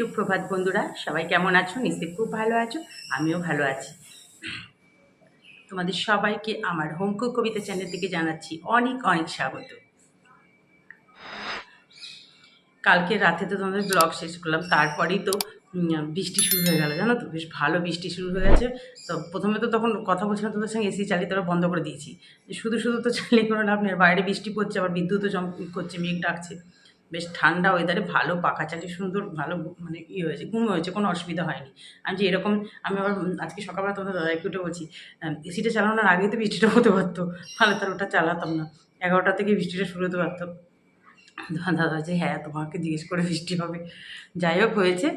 সুপ্রভাত বন্ধুরা, সবাই কেমন আছো? নিশ্চয়ই খুব ভালো আছো, আমিও ভালো আছি। তোমাদের সবাইকে আমার হোমকো কবিতা চ্যানেল থেকে জানাচ্ছি অনেক অনেক স্বাগত। কালকে রাতে তো তোমাদের ব্লগ শেষ করলাম, তারপরেই তো বৃষ্টি শুরু হয়ে গেল, জানো তো? বেশ ভালো বৃষ্টি শুরু হয়ে গেছে। তো প্রথমে তো তখন কথা বলছিলাম তোমাদের সঙ্গে, এসি চালিয়ে তারা বন্ধ করে দিয়েছি। শুধু শুধু তো চালিয়ে কোনো লাভ নেই বাইরে বৃষ্টি পড়ছে, আবার বিদ্যুৎও জম করছে, মেঘ ডাকছে। বেশ ঠান্ডা ওয়েদারে ভালো পাখা চালিয়ে সুন্দর, ভালো মানে ইয়ে হয়েছে, ঘুম হয়েছে, কোনো অসুবিধা হয়নি। আমি যে এরকম, আমি আবার আজকে সকালবেলা তোমাদের দাদাকে উঠে বলছি এসিটা চালানোর আগেই তো বৃষ্টিটা হতে পারতো, তাহলে তার ওটা চালাতাম না। এগারোটা থেকে বৃষ্টিটা শুরু হতে পারতো। দাদা যে হ্যাঁ তোমাকে জিজ্ঞেস করে বৃষ্টি হবে। যাই হোক, হয়েছে।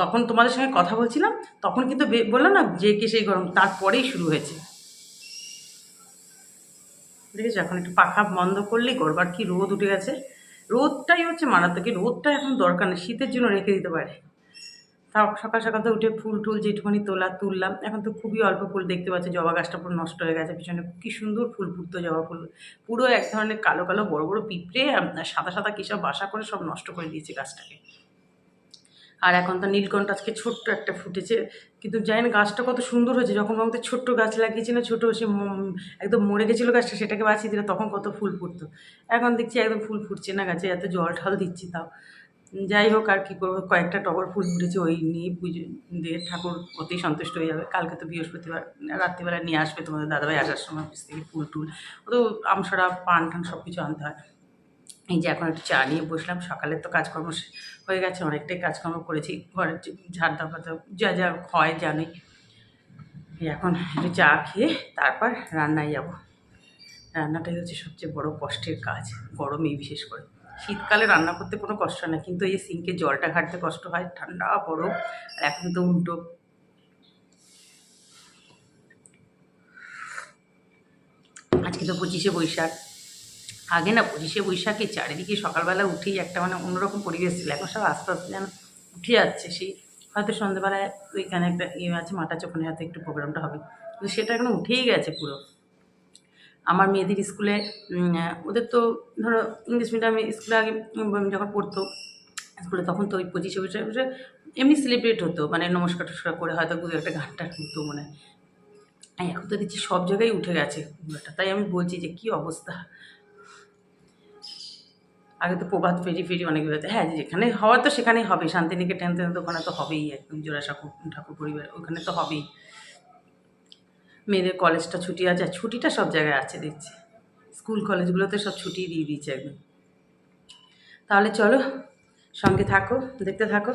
তখন তোমাদের সঙ্গে কথা বলছিলাম, তখন কিন্তু বললাম না, যে কে সেই গরম, তারপরেই শুরু হয়েছে। দেখেছ, এখন একটু পাখা বন্ধ করলেই করবার কি রোদ উঠে গেছে। রোদটাই হচ্ছে মারাত্মক। রোদটা এখন দরকার নেই, শীতের জন্য রেখে দিতে পারে। তাও সকাল সকাল তো উঠে ফুল টুল যেটুকুনি তোলা, তুললাম। এখন তো খুবই অল্প ফুল দেখতে পাচ্ছি, জবা গাছটা পুরো নষ্ট হয়ে গেছে, পিছনে কী সুন্দর ফুল ফুটতো জবা ফুল। পুরো এক ধরনের কালো কালো বড় বড় পিঁপড়ে সাদা সাদা কী সব বাসা করে সব নষ্ট করে দিয়েছে গাছটাকে। আর এখন তো নীলকণ্ঠ আজকে ছোট্ট একটা ফুটেছে। কিন্তু জানি না গাছটা কত সুন্দর হয়েছে, যখন আমাদের ছোট্ট গাছ লাগিয়েছি না, ছোটো সে একদম মরে গেছিল গাছটা, সেটাকে বাঁচিয়ে দিলে তখন কত ফুল ফুটতো। এখন দেখছি একদম ফুল ফুটছে না গাছে, এত জল ঠল দিচ্ছি তাও। যাই হোক আর কী করব, কয়েকটা টগর ফুল ফুটেছে, ওই নিয়ে পুজো দিয়ে ঠাকুর অতি সন্তুষ্ট হয়ে যাবে। কালকে তো বৃহস্পতিবার, রাত্রিবেলা নিয়ে আসবে তোমাদের দাদাভাই আসার সময়, অফিস থেকে ফুল টুল। ও তো আমসরা পান, টান সব কিছু আনতে হয়। এই যে এখন একটু চা নিয়ে বসলাম, সকালের তো কাজকর্ম হয়ে গেছে, অনেকটাই কাজকর্ম করেছি ঘরের ঝাড় দাপা তো যা যা হয় এই এখন একটু চা খেয়ে তারপর রান্নায় যাব। রান্নাটাই হচ্ছে সবচেয়ে বড় কষ্টের কাজ গরমেই বিশেষ করে। শীতকালে রান্না করতে কোনো কষ্ট না, কিন্তু এই সিঙ্কে জলটা ঘাটতে কষ্ট হয়, ঠান্ডা বরফ আর এখন তো উল্টো। আজকে তো পঁচিশে বৈশাখ আগে না পঁচিশে বৈশাখে চারিদিকে সকালবেলা উঠেই একটা মানে অন্যরকম পরিবেশ ছিল। এখন সব আস্তে আস্তে যেন উঠে যাচ্ছে। সেই হয়তো সন্ধ্যেবেলায় ওইখানে একটা ইয়ে আছে মাটা ওখানে হয়তো একটু প্রোগ্রামটা হবে। কিন্তু সেটা এখন উঠেই গেছে পুরো। আমার মেয়েদের স্কুলে ওদের তো ধরো ইংলিশ মিডিয়ামে স্কুলে আগে যখন পড়তো স্কুলে, তখন তো ওই পঁচিশে বৈশাখে এমনি সেলিব্রেট হতো। মানে নমস্কার টস্কার করে হয়তো দু একটা গান টান হতো মনে হয়। এখন তো দেখছি সব জায়গায় উঠে গেছে তাই আমি বলছি যে কী অবস্থা। আগে তো প্রভাত ফেরি ফেরি অনেক হয়েছে হ্যাঁ যেখানে হওয়ার তো সেখানেই হবে। শান্তিনিকেতন তো ওখানে তো হবেই একদম জোড়া ঠাকুর ঠাকুর পরিবার, ওখানে তো হবেই। মেয়েদের কলেজটা ছুটি আছে, আর ছুটিটা সব জায়গায় আছে, দেখছি। স্কুল কলেজগুলোতে সব ছুটি দিয়ে দিয়েছে একদম। তাহলে চলো, সঙ্গে থাকো, দেখতে থাকো।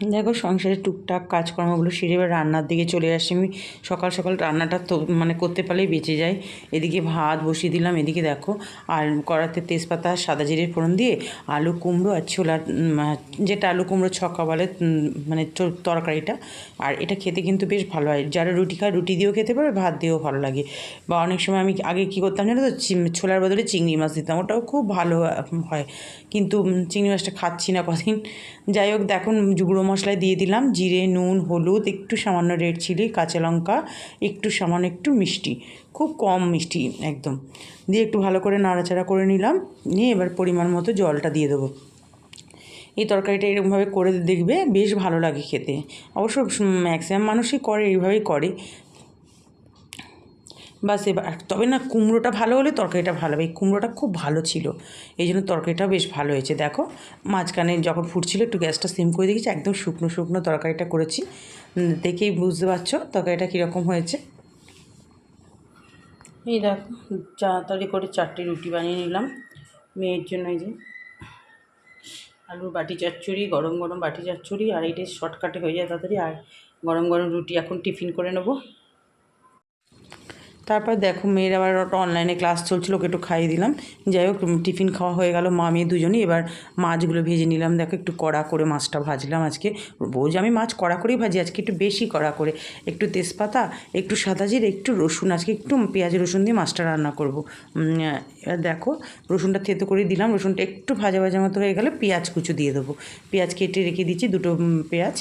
দেখো সংসারের টুকটাক কাজকর্মগুলো সেরে এবার রান্নার দিকে চলে আসি। আমি সকাল সকাল রান্নাটা তো মানে করতে পারলেই বেঁচে যায়। এদিকে ভাত বসিয়ে দিলাম, এদিকে দেখো আর কড়াতে তেজপাতা, সাদা জিরে ফোড়ন দিয়ে আলু কুমড়ো আর ছোলার যেটা আলু কুমড়ো ছক্কা বলে মানে তরকারিটা। আর এটা খেতে কিন্তু বেশ ভালো হয়। যারা রুটি খায়, রুটি দিয়েও খেতে পারে, ভাত দিয়েও ভালো লাগে। বা অনেক সময় আমি আগে কী করতাম জানো তো ছোলার বদলে চিংড়ি মাছ দিতাম। ওটাও খুব ভালো হয়। কিন্তু চিংড়ি মাছটা খাচ্ছি না কদিন। যাই হোক, দেখুন গুঁড়ো মশলায় দিয়ে দিলাম। জিরে, নুন, হলুদ, একটু সামান্য রেড চিলি, কাঁচা লঙ্কা, একটু সামান্য একটু মিষ্টি। খুব কম মিষ্টি একদম। দিয়ে একটু ভালো করে নাড়াচাড়া করে নিলাম। নিয়ে এবার পরিমাণ মতো জলটা দিয়ে দেবো। এই তরকারিটা এরকমভাবে করে দেখবে, বেশ ভালো লাগে খেতে। অবশ্য ম্যাক্সিমাম মানুষই করে, এইভাবেই করে। বাস এবার তবে না কুমড়োটা ভালো হলে তরকারিটা ভালো হবে। এই কুমড়োটা খুব ভালো ছিল। এই জন্য তরকারিটাও বেশ ভালো হয়েছে। দেখো, মাঝখানে যখন ফুটছিল একটু গ্যাসটা সিম করে দিয়েছি, একদম শুকনো শুকনো তরকারিটা করেছি। দেখেই বুঝতে পারছ তরকারিটা কীরকম হয়েছে। এই দেখো, তাড়াতাড়ি করে চারটে রুটি বানিয়ে নিলাম। মেয়ের জন্য এই যে আলুর বাটি চচ্চড়ি, গরম গরম বাটি চচ্চড়ি, আর এইটা শর্টকাটে হয়ে যায় তাড়াতাড়ি, আর গরম গরম রুটি এখন টিফিন করে নেব। তারপর দেখো মেয়ের আবার অনলাইনে ক্লাস চলছিল, ওকে একটু খাইয়ে দিলাম। যাই হোক, টিফিন খাওয়া হয়ে গেল, মা মেয়ে দুজনেই। এবার মাছগুলো ভেজে নিলাম। দেখো একটু কড়া করে মাছটা ভাজলাম আজকে। রোজ আমি মাছ কড়া করেই ভাজি, আজকে একটু বেশি কড়া করে। একটু তেজপাতা, একটু সাদা জিরে, একটু রসুন, আজকে একটু পেঁয়াজ, রসুন দিয়ে মাছটা রান্না করব। এবার দেখো রসুনটা থেতো করে দিলাম, রসুনটা একটু ভাজা ভাজা মতো হয়ে গেলে পেঁয়াজ কুচু দিয়ে দেবো। পেঁয়াজ কেটে রেখে দিচ্ছি, দুটো পেঁয়াজ।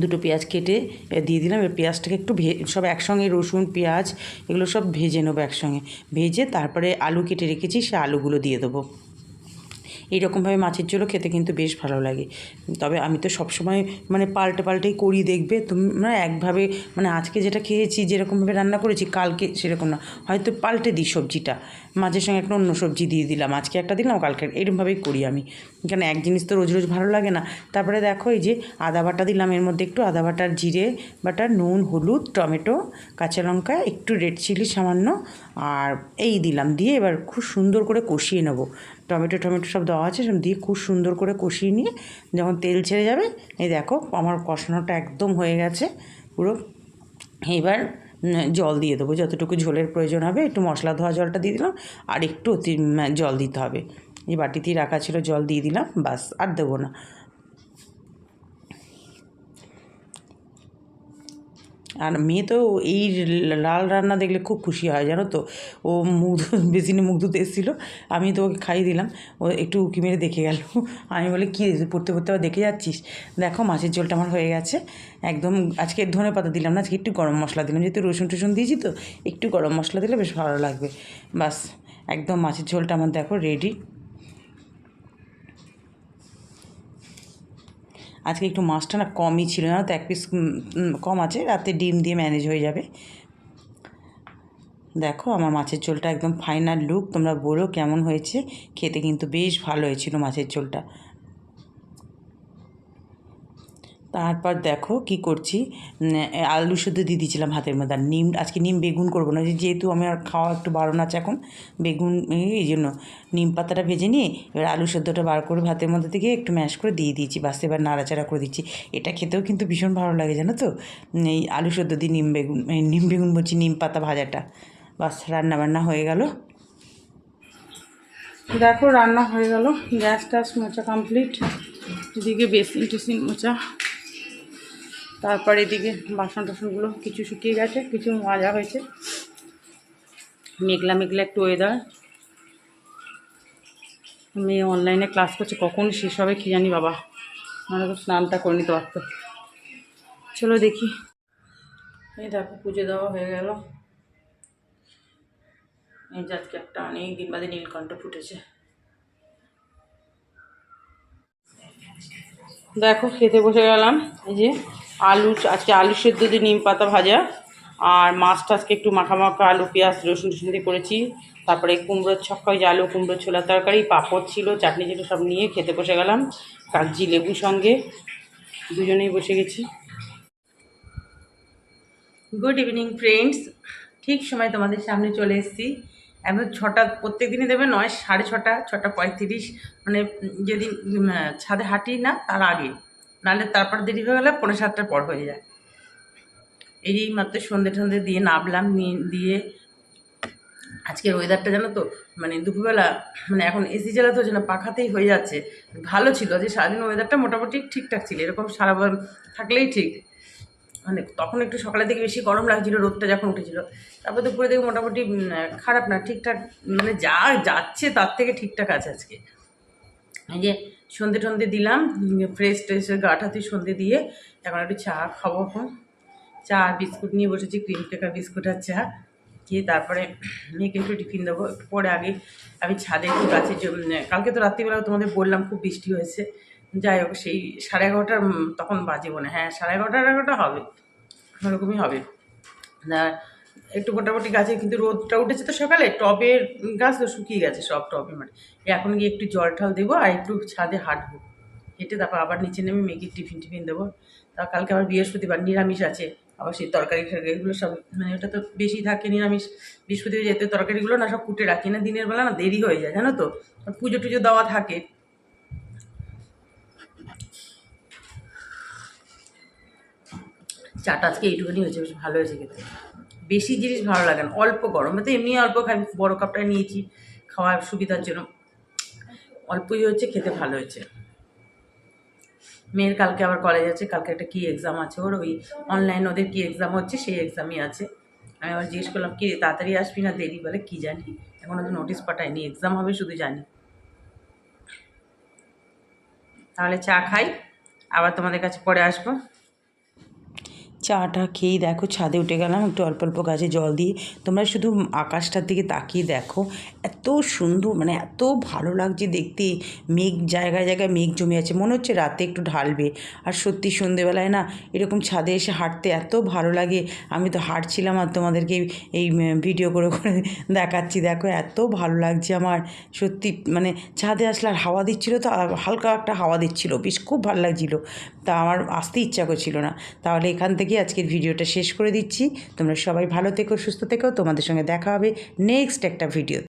দুটো পেঁয়াজ কেটে দিয়ে দিলাম। এবার পেঁয়াজটাকে একটু ভে, সব একসঙ্গে রসুন, পেঁয়াজ, এগুলো সব ভেজে নেব একসঙ্গে। ভেজে তারপরে আলু কেটে রেখেছি, সে আলুগুলো দিয়ে দেবো। এইরকমভাবে মাছের ঝোলও খেতে কিন্তু বেশ ভালো লাগে। তবে আমি তো সবসময় মানে পাল্টে পাল্টেই করি দেখবে। তোমরা একভাবে মানে আজকে যেটা খেয়েছি, যেরকমভাবে রান্না করেছি, কালকে সেরকম না। হয়তো পাল্টে দিই সবজিটা। মাছের সঙ্গে একটা অন্য সবজি দিয়ে দিলাম। আজকে একটা দিলাম, কালকে এরকমভাবেই করি আমি। কেন এক জিনিস তো রোজ রোজ ভালো লাগে না। তারপরে দেখো এই যে আদা বাটা দিলাম। এর মধ্যে একটু আদা বাটার জিরে বাটা নুন, হলুদ, টমেটো, কাঁচা লঙ্কা, একটু রেড চিলি সামান্য, আর এই দিলাম। দিয়ে এবার খুব সুন্দর করে কষিয়ে নেব। টমেটো টমেটো সব দেওয়া আছে, সব দিয়ে খুব সুন্দর করে কষিয়ে নিয়ে যখন তেল ছেড়ে যাবে, এই দেখো আমার কষানোটা একদম হয়ে গেছে, পুরো। এবার জল দিয়ে দেবো, যতটুকু ঝোলের প্রয়োজন হবে, একটু মশলা ধোয়া জলটা দিয়ে দিলাম, আর একটু অতি জল দিতে হবে। এই বাটিতেই রাখা ছিল, জল দিয়ে দিলাম, বাস, আর দেবো না। আর মেয়ে তো এই লাল রান্না দেখলে খুব খুশি হয়, জানো তো। ও মুখ বেসিনে মুখ ধুতে এসেছিল, আমি তো ওকে খাইয়ে দিলাম। ও একটু উঁকি মেরে দেখে গেল। আমি বলি, কী পড়তে পড়তে আবার দেখে যাচ্ছিস? দেখো, মাছের ঝোলটা আমার হয়ে গেছে। একদম আজকে ধনে পাতা দিলাম না, আজকে একটু গরম মশলা দিলাম। যেহেতু রসুন টসুন দিয়েছি তো, একটু গরম মশলা দিলে বেশ ভালো লাগবে। বাস, একদম মাছের ঝোলটা আমার দেখো রেডি আজকে একটু মাছটা না কমই ছিল না তো? এক পিস কম আছে, রাতে ডিম দিয়ে ম্যানেজ হয়ে যাবে। দেখো আমার মাছের ঝোলটা একদম ফাইনাল লুক তোমরা বলো কেমন হয়েছে? খেতে কিন্তু বেশ ভালো হয়েছিল মাছের ঝোলটা। তারপর দেখো কি করছি? আলু শুদ্ধ দিয়ে দিয়েছিলাম হাতের মধ্যে। আর নিম, আজকে নিম বেগুন করব না। যেহেতু আমার খাওয়া একটু বারণ আছে এখন, বেগুন, এই জন্য নিম পাতাটা ভেজে নিয়ে এবার আলু সেদ্ধটা বার করে ভাতের মধ্যে থেকে একটু ম্যাশ করে দিয়ে দিয়েছি। বাস এবার নাড়াচাড়া করে দিচ্ছি। এটা খেতেও কিন্তু ভীষণ ভালো লাগে, জানো তো? এই আলু সেদ্ধ দিয়ে নিম বেগুন নিম বেগুন বলছি, নিম পাতা ভাজাটা। বাস রান্না বান্না হয়ে গেল। দেখো, রান্না হয়ে গেল। গ্যাস ট্যাস মোচা কমপ্লিট এদিকে বেসিন টেসিন মোচা তারপর এদিকে বাসন টাসনগুলো কিছু শুকিয়ে গেছে, কিছু মাজা হয়েছে। মেঘলা মেঘলা একটু ওয়েদার মেয়ে অনলাইনে ক্লাস করছে, কখন শেষ হবে কী জানি বাবা। মানে তো স্নানটা করে নিতে পারতো। চলো দেখি। এই দেখো, পুজো দেওয়া হয়ে গেল। এই আজকে একটা অনেক দিন বাদে নীলকণ্ঠ ফুটেছে। দেখো, খেতে বসে গেলাম। এই যে আলু, আজকে আলু সেদ্ধ দিয়ে নিম পাতা ভাজা, আর মাছটা আজকে একটু মাখা মাখা আলু, পেঁয়াজ, রসুন টসুন দিয়ে করেছি। তারপরে কুমড়োর ছক্কা যে আলু, কুমড়োর ছোলা তরকারি, পাঁপড় ছিল, চাটনি ছিল, সব নিয়ে খেতে বসে গেলাম। কাগজি লেবু সঙ্গে দুজনেই বসে গেছি। গুড ইভিনিং ফ্রেন্ডস ঠিক সময় তোমাদের সামনে চলে এসেছি। এখন ছটা প্রত্যেক দিনই দেবে নয়, সাড়ে ছটা ছটা পঁয়ত্রিশ মানে যেদিন ছাদে হাঁটি না, তার আগে। নাহলে তারপর দেরি হয়ে গেলে পনেরো সাতটার পর হয়ে যায়। এই মাত্র সন্ধে টন্ধে দিয়ে নামলাম দিয়ে আজকের ওয়েদারটা জানো তো মানে দুপুরবেলা মানে এখন এসি চালাতে হচ্ছে না, পাখাতেই হয়ে যাচ্ছে। ভালো ছিল যে সারাদিন ওয়েদারটা মোটামুটি ঠিকঠাক ছিল, এরকম সারা থাকলেই ঠিক। মানে তখন একটু সকালের দিকে বেশি গরম লাগছিল, রোদটা যখন উঠেছিল। তারপর দুপুরে দিকে মোটামুটি খারাপ না, ঠিকঠাক মানে যা যাচ্ছে তার থেকে ঠিকঠাক আছে আজকে। এই যে সন্ধে টন্ধে দিলাম ফ্রেশ ট্রেশ গা ঠাতে সন্ধে দিয়ে এখন একটু চা খাব এখন। চা আর বিস্কুট নিয়ে বসেছি ক্রিম কেকার বিস্কুট আর চা। খেয়ে তারপরে মেয়েকে একটু টিফিন দেবো, একটু পরে আগে আমি ছাদে একটু জন্য- কালকে তো রাত্রিবেলা তোমাদের বললাম খুব বৃষ্টি হয়েছে। যাই হোক, সেই সাড়ে এগারোটার তখন বাজে মনে হ্যাঁ। সাড়ে এগারোটা এগারোটা হবে। ওরকমই হবে। একটু মোটামুটি গাছে, কিন্তু রোদটা উঠেছে তো সকালে, টবের গাছ তো শুকিয়ে গেছে সব টবে মানে। এখন গিয়ে একটু জল টল দেবো আর একটু ছাদে হাঁটবো। হেঁটে তারপর আবার নিচে নেমে মেয়েকে টিফিন টিফিন দেবো। তা কালকে আবার বৃহস্পতিবার, নিরামিষ আছে। আবার সেই তরকারি এগুলো সব মানে ওটা তো বেশি থাকে নিরামিষ। বৃহস্পতিবার যেতে তরকারিগুলো না সব কুটে রাখি না, দিনের বেলা না দেরি হয়ে যায়, জানো তো? পুজো টুজো দেওয়া থাকে। চাটা আজকে এইটুকুনি হয়েছে, বেশ ভালো হয়েছে খেতে। বেশি জিনিস ভালো লাগে না। অল্প গরমে। তো এমনি অল্প খাই, বড় কাপটা নিয়েছি, খাওয়ার সুবিধার জন্য। অল্পই হচ্ছে খেতে ভালো হয়েছে। মেয়ের কালকে আবার কলেজ আছে, কালকে একটা কী এক্সাম আছে ওর, ওই অনলাইন ওদের কী এক্সাম হচ্ছে, সেই এক্সামই আছে। আমি আবার জিজ্ঞেস করলাম, কি তাড়াতাড়ি আসবি না দেরি? বলে, কী জানি? এখন তো নোটিশ পাঠায়নি এক্সাম হবে শুধু জানি। তাহলে চা খাই, আবার তোমাদের কাছে পরে আসব। চাটা খেয়েই দেখো, ছাদে উঠে গেলাম, একটু অল্প অল্প গাছে জল দিয়ে। তোমরা শুধু আকাশটার দিকে তাকিয়ে দেখো, এত সুন্দর মানে এত ভালো লাগছে দেখতে। মেঘ, জায়গায় জায়গায় মেঘ জমে আছে, মনে হচ্ছে রাতে একটু ঢালবে। আর সত্যি সন্ধেবেলায় না, এরকম ছাদে এসে হাঁটতে এত ভালো লাগে। আমি তো হাঁটছিলাম আর তোমাদেরকে এই ভিডিও করে করে দেখাচ্ছি। দেখো, এত ভালো লাগছে আমার। সত্যি মানে ছাদে আসলে আর হাওয়া দিচ্ছিল তো হালকা একটা হাওয়া দিচ্ছিল। বেশ, খুব ভালো লাগছিল। তা আমার আসতে ইচ্ছা করছিল না। তাহলে এখান থেকে আজকের ভিডিওটা শেষ করে দিচ্ছি। তোমরা সবাই ভালো থেকো, সুস্থ থেকো। তোমাদের সঙ্গে দেখা হবে নেক্সট একটা ভিডিও